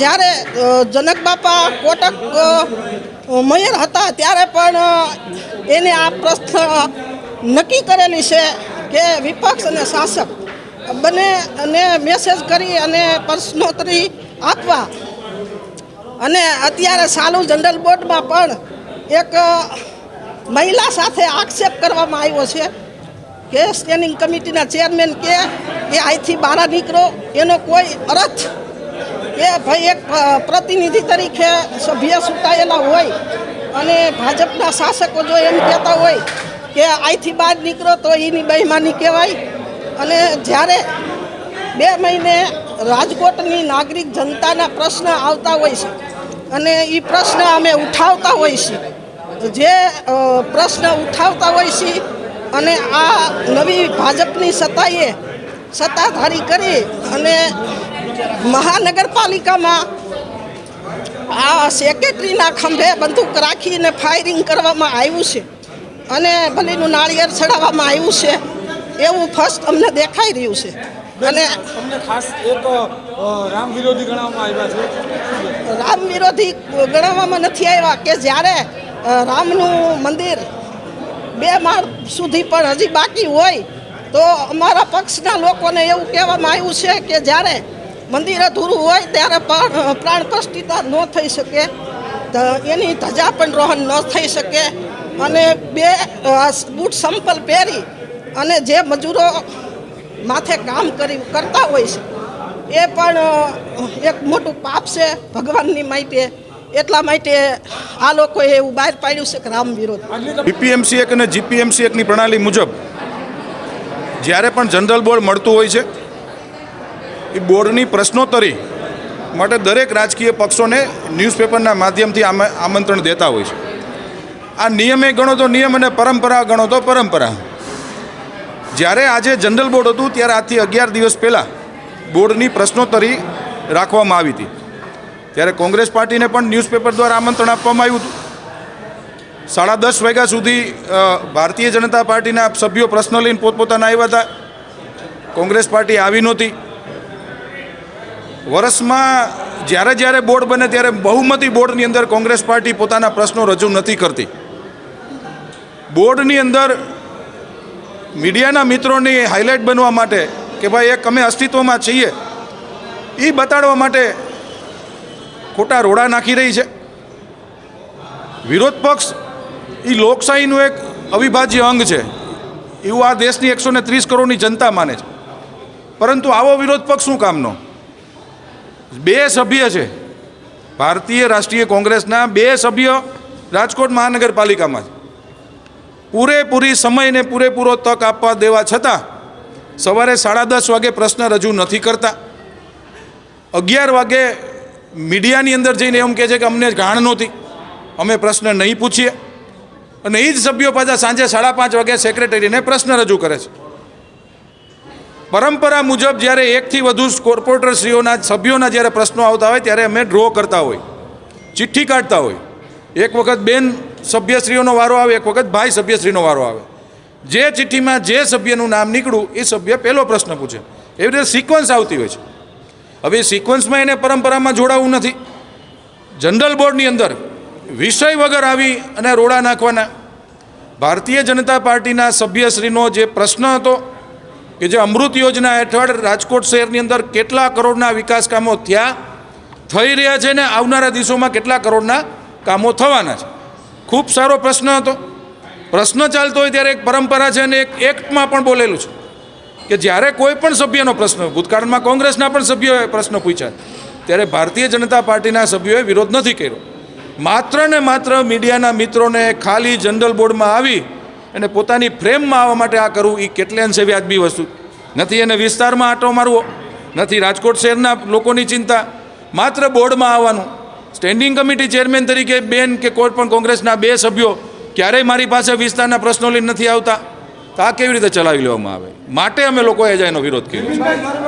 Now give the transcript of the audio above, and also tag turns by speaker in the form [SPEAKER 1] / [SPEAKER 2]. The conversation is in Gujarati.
[SPEAKER 1] જ્યારે જનક બાપા કોટક મેયર હતા ત્યારે પણ એને આ પ્રશ્ન નક્કી કરેલી છે કે વિપક્ષ અને શાસક બંને અને મેસેજ કરી અને પ્રશ્નોત્તરી આપવા. અને અત્યારે સાલુ જનરલ બોર્ડમાં પણ એક મહિલા સાથે આક્ષેપ કરવામાં આવ્યો છે કે સ્ટેન્ડિંગ કમિટીના ચેરમેન કે કે અહીંથી બહાર નીકળો, એનો કોઈ અર્થ કે ભાઈ એક પ્રતિનિધિ તરીકે સભ્ય ચૂંટાયેલા હોય અને ભાજપના શાસકો જો એમ કહેતા હોય કે અહીંથી બહાર નીકળો તો એની બહેમાની કહેવાય. અને જ્યારે બે મહિને રાજકોટની નાગરિક જનતાના પ્રશ્ન આવતા હોય છે અને એ પ્રશ્ન અમે ઉઠાવતા હોય છીએ જે પ્રશ્ન ઉઠાવતા હોય છે અને આ નવી ભાજપની સત્તાએ સત્તાધારી કરી અને મહાનગરપાલિકામાં આ સેક્રેટરીના ખંભે બંદૂક રાખીને ફાયરિંગ કરવામાં આવ્યું છે અને ભલીનું નાળિયેર ચડાવવામાં આવ્યું છે. એવું ફર્સ્ટ અમને દેખાઈ રહ્યું છે. અને
[SPEAKER 2] તમને ખાસ એક રામ વિરોધી ગણાવવામાં આવ્યા છે.
[SPEAKER 1] રામ વિરોધી ગણવામાં નથી આવ્યા કે જ્યારે રામનું મંદિર બે માળ સુધી પણ હજી બાકી હોય તો અમારા પક્ષના લોકોને એવું કહેવામાં આવ્યું છે કે જ્યારે મંદિર અધૂરું હોય ત્યારે પણ પ્રાણ પ્રતિષ્ઠા ન થઈ શકે. એની ધજા પણ રોહન ન થઈ શકે. અને બે બૂટ સંપલ પહેરી અને જે મજૂરો માથે કામ કરી, કરતા હોય છે, એ પણ એક મોટું પાપ છે ભગવાનની માટે એટલા માટે આ લોકોએ એવું બહાર પાડ્યું છે કે રામ વિરોધ.
[SPEAKER 3] બીપીએમસી એક અને જીપીએમસી એકની પ્રણાલી મુજબ જ્યારે પણ જનરલ બોર્ડ મળતું હોય છે એ બોર્ડની પ્રશ્નોત્તરી માટે દરેક રાજકીય પક્ષોને ન્યૂઝપેપરના માધ્યમથી આમ- આમંત્રણ દેતા હોય છે. આ નિયમે ગણો તો નિયમ અને પરંપરા ગણો તો પરંપરા. જ્યારે આજે જનરલ બોર્ડ હતું, ત્યારે આજથી અગિયાર દિવસ પહેલાં બોર્ડની પ્રશ્નોત્તરી રાખવામાં આવી હતી. ત્યારે કોંગ્રેસ પાર્ટીને પણ ન્યૂઝપેપર દ્વારા આમંત્રણ આપવામાં આવ્યું હતું. સાડા દસ વાગ્યા સુધી ભારતીય જનતા પાર્ટીના સભ્યો પ્રશ્ન લઈને પોતપોતાના આવ્યા હતા. કોંગ્રેસ પાર્ટી આવી નહોતી. વર્ષમાં જ્યારે જ્યારે બોર્ડ બને ત્યારે બહુમતી બોર્ડની અંદર કોંગ્રેસ પાર્ટી પોતાના પ્રશ્નો રજૂ નથી કરતી. બોર્ડની અંદર મીડિયાના મિત્રોની હાઇલાઇટ બનવા માટે કે ભાઈ એક અમે અસ્તિત્વમાં છીએ એ બતાડવા માટે ખોટા રોડા નાખી રહી છે. વિરોધ પક્ષ એ લોકશાહીનું એક અવિભાજ્ય અંગ છે. એવું આ દેશની એકસો ને ત્રીસ કરોડની જનતા માને છે. પરંતુ આવો વિરોધ પક્ષ શું કામનો? બે સભ્ય છે. ભારતીય રાષ્ટ્રીય કોંગ્રેસના બે સભ્ય રાજકોટ મહાનગરપાલિકામાં પૂરેપૂરી સમયને પૂરેપૂરો તક આપવા દેવા છતાં સવારે સાડા દસ વાગે પ્રશ્ન રજૂ નથી કરતા. અગિયાર વાગે મીડિયાની અંદર જઈને એમ કહે છે કે અમને જાણ નહોતી. અમે પ્રશ્ન નહીં પૂછીએ. અને એ જ સભ્યો પાછા સાંજે સાડા પાંચ વાગે સેક્રેટરીને પ્રશ્ન રજૂ કરે છે. પરંપરા મુજબ જ્યારે એકથી વધુ કોર્પોરેટરશ્રીઓના, સભ્યોના જ્યારે પ્રશ્નો આવતા હોય ત્યારે અમે ડ્રો કરતા હોય, ચિઠ્ઠી કાઢતા હોય. એક વખત બેન સભ્યશ્રીઓનો વારો આવે, એક વખત ભાઈ સભ્યશ્રીનો વારો આવે. જે ચિઠ્ઠીમાં જે સભ્યનું નામ નીકળું એ સભ્ય પહેલો પ્રશ્ન પૂછે. એવી રીતે સિક્વન્સ આવતી હોય છે. હવે સિક્વન્સમાં એને પરંપરામાં જોડાવવું નથી. જનરલ બોર્ડની અંદર વિષય વગર આવી અને રોડા નાખવાના. ભારતીય જનતા પાર્ટીના સભ્યશ્રીનો જે પ્રશ્ન હતો કે જે અમૃત યોજના હેઠળ રાજકોટ શહેરની અંદર કેટલા કરોડના વિકાસ કામો થયા, થઈ રહ્યા છે ને આવનારા દિવસોમાં કેટલા કરોડના કામો થવાના છે? ખૂબ સારો પ્રશ્ન હતો. પ્રશ્ન ચાલતો હોય ત્યારે એક પરંપરા છે અને એક એક્ટમાં પણ બોલેલું છે કે જ્યારે કોઈ પણ સભ્યનો પ્રશ્ન ભૂતકાળમાં કોંગ્રેસના પણ સભ્યોએ પ્રશ્ન પૂછ્યા ત્યારે ભારતીય જનતા પાર્ટીના સભ્યોએ વિરોધ નથી કર્યો. માત્ર ને માત્ર મીડિયાના મિત્રોને ખાલી જનરલ બોર્ડમાં આવી અને પોતાની ફ્રેમમાં આવવા માટે આ કરવું એ કેટલે અંશે વ્યાજબી વસ્તુ. નથી એને વિસ્તારમાં આંટો મારવો, નથી રાજકોટ શહેરના લોકોની ચિંતા, માત્ર બોર્ડમાં આવવાનું. સ્ટેન્ડિંગ કમિટી ચેરમેન તરીકે બેન કે કોઈ પણ કોંગ્રેસના બે સભ્યો ક્યારેય મારી પાસે વિસ્તારના પ્રશ્નો લઈને નથી આવતા. તો આ કેવી રીતે ચલાવી લેવામાં આવે? માટે અમે લોકોએ જ એનો વિરોધ કર્યો. છે